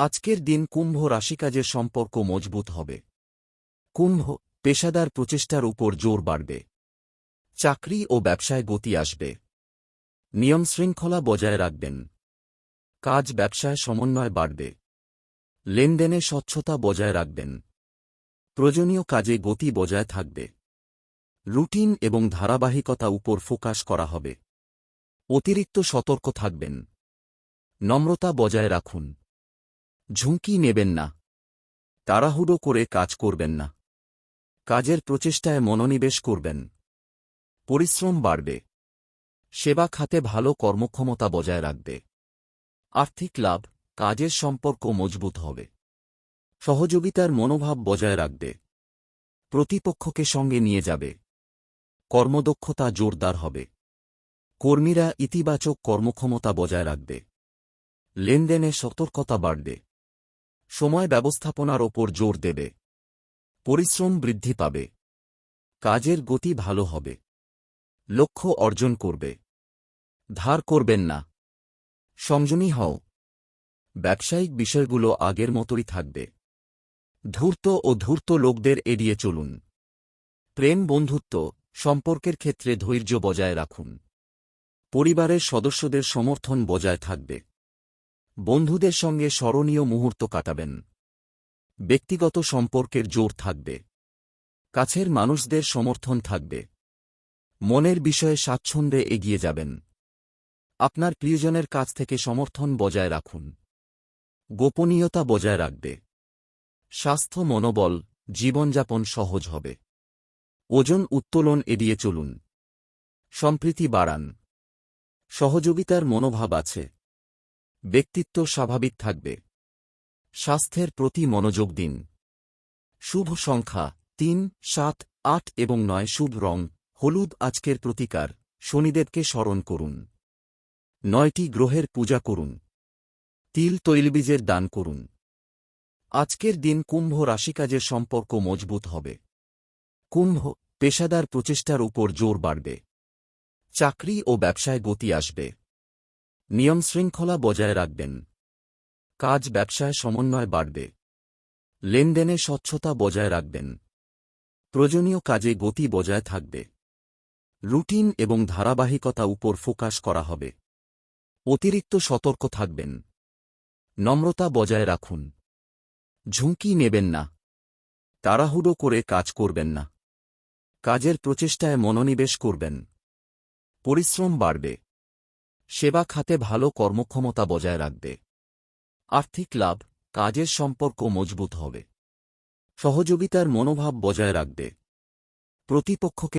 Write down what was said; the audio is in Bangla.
আজকের দিন কুম্ভ রাশিকাজের সম্পর্ক মজবুত হবে। কুম্ভ, পেশাদার প্রচেষ্টার উপর জোর বাড়বে। চাকরি ও ব্যবসায় গতি আসবে। নিয়ম শৃঙ্খলা বজায় রাখবেন। কাজ ব্যবসায় সমন্বয় বাড়বে। লেনদেনে স্বচ্ছতা বজায় রাখবেন। প্রয়োজনীয় কাজে গতি বজায় থাকবে। রুটিন এবং ধারাবাহিকতা উপর ফোকাস করা হবে। অতিরিক্ত সতর্ক থাকবেন। নম্রতা বজায় রাখুন। ঝুঁকি নেবেন না। তাড়াহুড়ো করে কাজ করবেন না। কাজের প্রচেষ্টায় মনোনিবেশ করবেন। পরিশ্রম বাড়বে। সেবা খাতে ভালো কর্মক্ষমতা বজায় রাখবে। আর্থিক লাভ, কাজের সম্পর্ক মজবুত হবে। সহযোগিতার মনোভাব বজায় রাখবে। প্রতিপক্ষকে সঙ্গে নিয়ে যাবে। কর্মদক্ষতা জোরদার হবে। কর্মীরা ইতিবাচক কর্মক্ষমতা বজায় রাখবে। লেনদেনে সতর্কতা বাড়বে। সময় ব্যবস্থাপনার ওপর জোর দেবে। পরিশ্রম বৃদ্ধি পাবে। কাজের গতি ভালো হবে। লক্ষ্য অর্জন করবে। ধার করবেন না। সংযমী হও। ব্যবসায়িক বিষয়গুলো আগের মতোই থাকবে। ধূর্ত ও ধূর্ত লোকদের এড়িয়ে চলুন। প্রেম বন্ধুত্ব সম্পর্কের ক্ষেত্রে ধৈর্য বজায় রাখুন। পরিবারের সদস্যদের সমর্থন বজায় থাকবে। বন্ধুদের সঙ্গে স্মরণীয় মুহূর্ত কাটাবেন। ব্যক্তিগত সম্পর্কের জোর থাকবে। কাছের মানুষদের সমর্থন থাকবে। মনের বিষয়ে স্বাচ্ছন্দ্যে এগিয়ে যাবেন। আপনার প্রিয়জনের কাছ থেকে সমর্থন বজায় রাখুন। গোপনীয়তা বজায় রাখবে। স্বাস্থ্য মনোবল, জীবনযাপন সহজ হবে। ওজন উত্তোলন এড়িয়ে চলুন। সম্প্রীতি বাড়ান। সহযোগিতার মনোভাব আছে। ব্যক্তিত্ব স্বাভাবিক থাকবে। স্বাস্থ্যের প্রতি মনোযোগ দিন। শুভ সংখ্যা তিন, সাত, আট এবং নয় শুভ রং, হলুদ আজকের প্রতিকার, শনিদেবকে স্মরণ করুন। নয়টি গ্রহের পূজা করুন। তিল তৈলবীজের দান করুন। আজকের দিন কুম্ভ রাশিকাজের সম্পর্ক মজবুত হবে। কুম্ভ পেশাদার প্রচেষ্টার উপর জোর বাড়বে। চাকরি ও ব্যবসায় গতি আসবে। নিয়ম শৃঙ্খলা বজায় রাখবেন। কাজ ব্যবসায় সমন্বয় বাড়বে। লেনদেনে স্বচ্ছতা বজায় রাখবেন। প্রয়োজনীয় কাজে গতি বজায় থাকবে। রুটিন এবং ধারাবাহিকতা উপর ফোকাস করা হবে। অতিরিক্ত সতর্ক থাকবেন। নম্রতা বজায় রাখুন। ঝুঁকি নেবেন না। তাড়াহুড়ো করে কাজ করবেন না। কাজের প্রচেষ্টায় মনোনিবেশ করবেন। পরিশ্রম বাড়বে। সেবা খাতে ভালো কর্মক্ষমতা বজায় রাখবে। আর্থিক লাভ, কাজের সম্পর্ক মজবুত হবে। সহযোগিতার মনোভাব বজায় রাখবে। প্রতিপক্ষকে